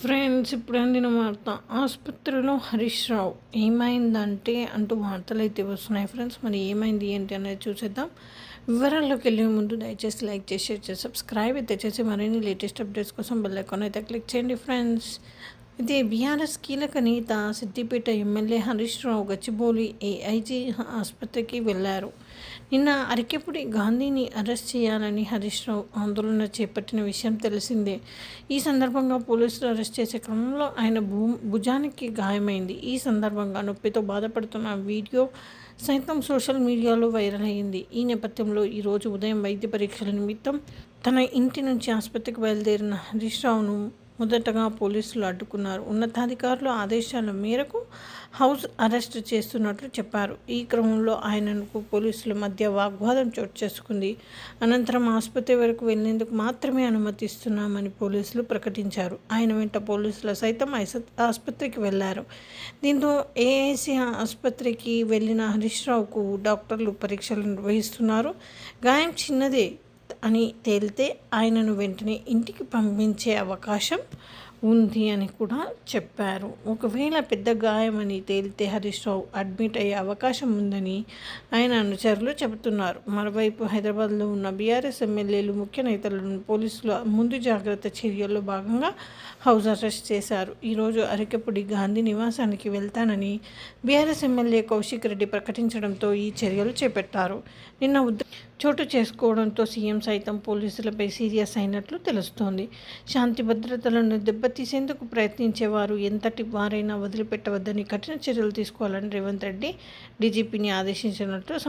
Friends ఇప్పుడు అందిన వార్త. ఆసుపత్రిలో హరీష్ రావు ఏమైందంటే అంటూ వార్తలు అయితే వస్తున్నాయి ఫ్రెండ్స్. మరి ఏమైంది ఏంటి అనేది చూసేద్దాం. వివరాల్లోకి వెళ్ళే ముందు దయచేసి లైక్ చేసి షేర్ చేసి సబ్స్క్రైబ్ అయితే చేసి మరిన్ని లేటెస్ట్ అప్డేట్స్ కోసం బెల్ ఐకాన్ అయితే క్లిక్ చేయండి ఫ్రెండ్స్. అయితే బీఆర్ఎస్ కీలక నేత సిద్దిపేట ఎమ్మెల్యే హరీష్ రావు గచ్చిబౌలి ఏఐజీ ఆసుపత్రికి వెళ్ళారు. నిన్న అరికెపుడి గాంధీని అరెస్ట్ చేయాలని హరీష్ రావు ఆందోళన చేపట్టిన విషయం తెలిసిందే. ఈ సందర్భంగా పోలీసులు అరెస్ట్ చేసే క్రమంలో ఆయన భూ భుజానికి గాయమైంది. ఈ సందర్భంగా నొప్పితో బాధపడుతున్న వీడియో సైతం సోషల్ మీడియాలో వైరల్ అయింది. ఈ నేపథ్యంలో ఈరోజు ఉదయం వైద్య పరీక్షల నిమిత్తం తన ఇంటి నుంచి ఆసుపత్రికి బయలుదేరిన హరీష్ రావును మొదటగా పోలీసులు అడ్డుకున్నారు. ఉన్నతాధికారుల ఆదేశాల మేరకు హౌస్ అరెస్ట్ చేస్తున్నట్లు చెప్పారు. ఈ క్రమంలో ఆయనకు పోలీసుల మధ్య వాగ్వాదం చోటు చేసుకుంది. అనంతరం ఆసుపత్రి వరకు వెళ్ళేందుకు మాత్రమే అనుమతిస్తున్నామని పోలీసులు ప్రకటించారు. ఆయన వెంట పోలీసులు సైతం ఆసుపత్రికి వెళ్ళారు. దీంతో ఏఐసి ఆసుపత్రికి వెళ్ళిన హరీష్ రావుకు డాక్టర్లు పరీక్షలు నిర్వహిస్తున్నారు. గాయం చిన్నదే. అని తేలితే ఆయనను వెంటనే ఇంటికి పంపించే అవకాశం ఉంది అని కూడా చెప్పారు. ఒకవేళ పెద్ద గాయమని తేలితే హరీష్ రావు అడ్మిట్ అయ్యే అవకాశం ఉందని ఆయన అనుచరులు చెబుతున్నారు. మరోవైపు హైదరాబాద్లో ఉన్న బీఆర్ఎస్ ఎమ్మెల్యేలు ముఖ్య నేతలను పోలీసులు ముందు జాగ్రత్త చర్యల్లో భాగంగా హౌస్ అరెస్ట్ చేశారు. ఈరోజు అరకెపుడి గాంధీ నివాసానికి వెళ్తానని బీఆర్ఎస్ ఎమ్మెల్యే కౌశిక్ రెడ్డి ప్రకటించడంతో ఈ చర్యలు చేపట్టారు. నిన్న ఉద్ద చోటు చేసుకోవడంతో సీఎం సైతం పోలీసులపై సీరియస్ అయినట్లు తెలుస్తోంది. శాంతి భద్రతలను దెబ్బ దెబ్బతీసేందుకు ప్రయత్నించేవారు. ఎంతటి వారైనా వదిలిపెట్టవద్దని కఠిన చర్యలు తీసుకోవాలని రేవంత్ రెడ్డి డీజీపీని ఆదేశించినట్లు